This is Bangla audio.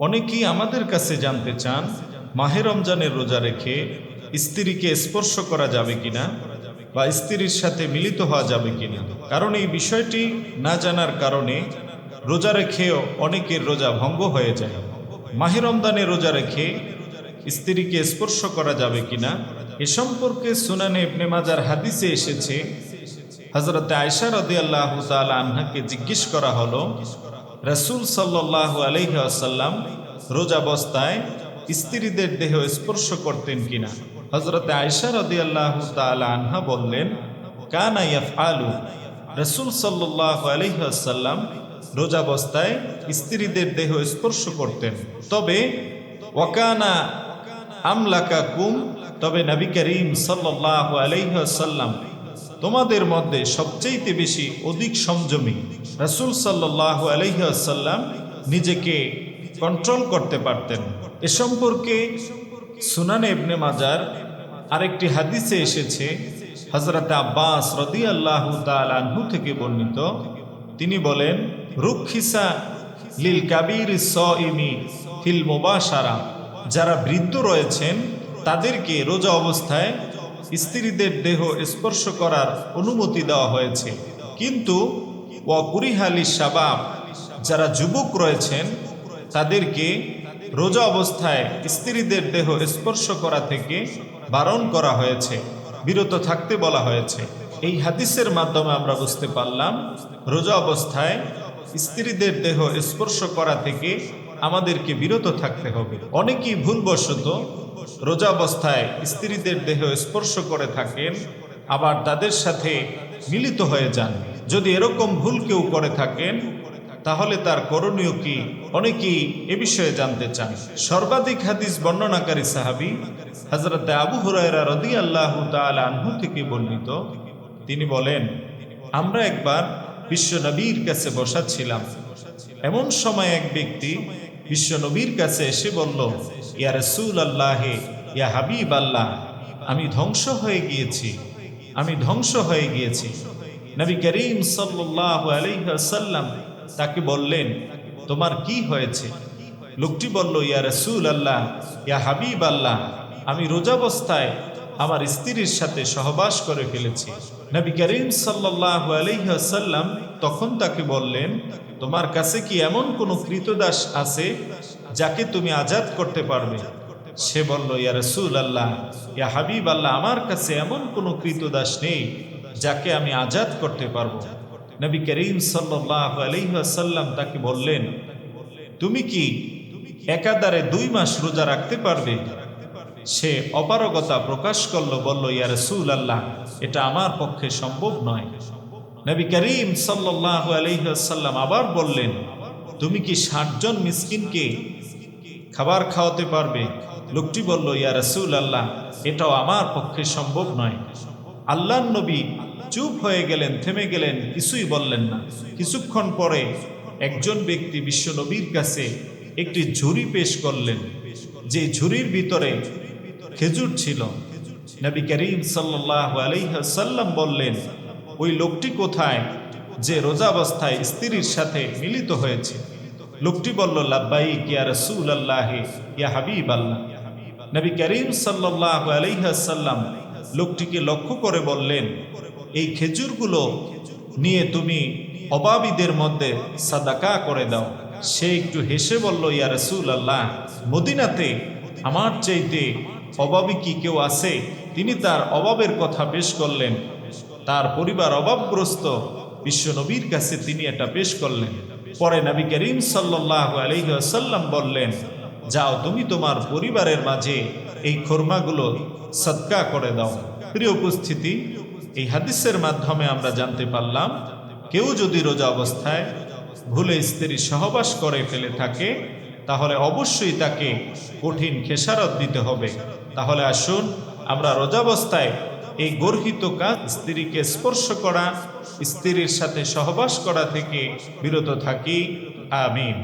অনেকেই আমাদের কাছে জানতে চান, মাহে রমজানের রোজা রেখে স্ত্রীকে স্পর্শ করা যাবে কিনা বা স্ত্রীর সাথে মিলিত হওয়া যাবে কিনা। কারণ এই বিষয়টি না জানার কারণে রোজা রেখেও অনেকের রোজা ভঙ্গ হয়ে যায়। মাহে রমজানে রোজা রেখে স্ত্রীকে স্পর্শ করা যাবে কিনা এ সম্পর্কে সুনানে ইবনে মাজার হাদিসে এসেছে। হজরত আয়সা রদি আনহাকে জিজ্ঞেস করা হলো রসুল সাল্লাহ আলহিহাসাল্লাম রোজাবস্থায় স্ত্রীদের দেহ স্পর্শ করতেন কিনা? হজরত আয়সা রদি আল্লাহ আনহা বললেন, কানা ইয়াফ আলু রসুল সাল্লাহ আলহিহাসাল্লাম রোজাবস্থায় স্ত্রীদের দেহ স্পর্শ করতেন। তবে, ওয়াকানা আমলাকা কুম তবে নবী করিম সাল্লাহ আলহিহাসাল্লাম তোমাদের মধ্যে সবচেয়ে বেশি অধিক সংযমী রসুল সাল্লাহ আলহিহাসাল্লাম নিজেকে কন্ট্রোল করতে পারতেন। এ সম্পর্কে সুনানে ইবনে মাজার আরেকটি হাদিসে এসেছে হজরত আব্বাস রদি আল্লাহ আনহু থেকে বর্ণিত। তিনি বলেন, রুক্ষিসা লিল কাবির ইমি ফিল মোবাসারা যারা বৃদ্ধ রয়েছেন, তাদেরকে রোজা অবস্থায় স্ত্রীদের দেহ স্পর্শ করার অনুমতি দেওয়া হয়েছে। কিন্তু ওয়াকুরিহালি সাবাব যারা যুবক রয়েছেন, তাদেরকে রোজা অবস্থায় স্ত্রীদের দেহ স্পর্শ করা থেকে বারণ করা হয়েছে, বিরত থাকতে বলা হয়েছে। এই হাদিসের মাধ্যমে আমরা বুঝতে পারলাম, রোজা অবস্থায় স্ত্রীদের দেহ স্পর্শ করা থেকে আমাদেরকে বিরত থাকতে হবে। অনেকেই ভুলবশত রোজাবস্থায় স্ত্রীদের দেহ স্পর্শ করে থাকেন, আবার তাদের সাথে মিলিত হয়ে যান। যদি এরকম ভুল কেউ করে থাকেন, তাহলে তার করণীয় কি? অনেকেই এ বিষয়ে জানতে চান। সর্বাধিক হাদিস বর্ণনাকারী সাহাবি হজরত আবু হুরায়রা রদি আল্লাহ আনহু থেকে বর্ণিত। তিনি বলেন, আমরা একবার বিশ্ব নবীর কাছে বসা ছিলাম। এমন সময় এক ব্যক্তি বিশ্ব নবীর কাছে এসে বলল, ইয়া রসুল আল্লাহে ইয়া হাবিব আল্লাহ আমি ধ্বংস হয়ে গিয়েছি, আমি ধ্বংস হয়ে গিয়েছি। নবী করিম সাল্লাহ আলহ্লাম তাকে বললেন, তোমার কি হয়েছে? লোকটি বলল, ইয়া রসুল আল্লাহ ইয়া হাবিব আল্লাহ আমি রোজাবস্থায় আমার স্ত্রীর সাথে সহবাস করে ফেলেছি। নবী করিম সাল্লাহ আলহ্লাম তখন তাকে বললেন, তোমার কাছে কি এমন কোনো কৃতদাস আছে যাকে তুমি আজাদ করতে পারবে? সে বলল, ইয়া রসুল আল্লাহ ইয়া হাবিব আল্লাহ আমার কাছে এমন কোনো কৃতদাস নেই যাকে আমি আজাদ করতে পারব। নবী করিম সাল্লাহ আলহাসাল্লাম তাকে বললেন, তুমি কি একাদারে দুই মাস রোজা রাখতে পারবে? সে অপারগতা প্রকাশ করল, বলল, ইয়া রসুল আল্লাহ এটা আমার পক্ষে সম্ভব নয়। নবী করিম সাল্লাহ আলহাসাল্লাম আবার বললেন, তুমি কি ষাটজন মিসকিনকে খাবার খাওয়াতে পারবে? লোকটি বলল, ইয়া রসুল আল্লাহ এটাও আমার পক্ষে সম্ভব নয়। আল্লাহ নবী চুপ হয়ে গেলেন, থেমে গেলেন, কিছুই বললেন না। কিছুক্ষণ পরে একজন ব্যক্তি বিশ্ব নবীর কাছে একটি ঝুড়ি পেশ করলেন, যে ঝুড়ির ভিতরে খেজুর ছিল। নবী করিম আলহাসাল্লাম বললেন, ওই লোকটি কোথায় যে রোজাবস্থায় স্ত্রীর সাথে মিলিত হয়েছে? লোকটি বলল লাব্বাই কিয়া রসুল আল্লাহ ইয়া হাবিব আল্লাহ নবী করিম সাল্লাহ আলহাসাল্লাম লোকটিকে লক্ষ্য করে বললেন, এই খেজুরগুলো নিয়ে তুমি অবাবিদের মধ্যে সাদাকা করে দাও। সে একটু হেসে বলল, ইয়া রসুল আল্লাহ মদিনাতে আমার চাইতে অভাবী কি কেউ আছে? তিনি তার অভাবের কথা পেশ করলেন। তার পরিবার অভাবগ্রস্ত। বিশ্ব নবীর কাছে তিনি এটা পেশ করলেন। পরে নবী করিম সাল্লাহ বললেন, যাও, তুমি তোমার পরিবারের মাঝে এই খোরমাগুলো সৎকা করে দাও। প্রিয় উপস্থিতি, এই হাদিসের মাধ্যমে আমরা জানতে পারলাম, কেউ যদি রোজা অবস্থায় ভুলে স্ত্রী সহবাস করে ফেলে থাকে, তাহলে অবশ্যই তাকে কঠিন খেসারত দিতে হবে। তাহলে আসুন আমরা রোজাবস্থায় এই গর্হিত কাজ স্ত্রীকে স্পর্শ করা, স্ত্রীর সাথে সহবাস করা থেকে বিরত থাকি। আমিন।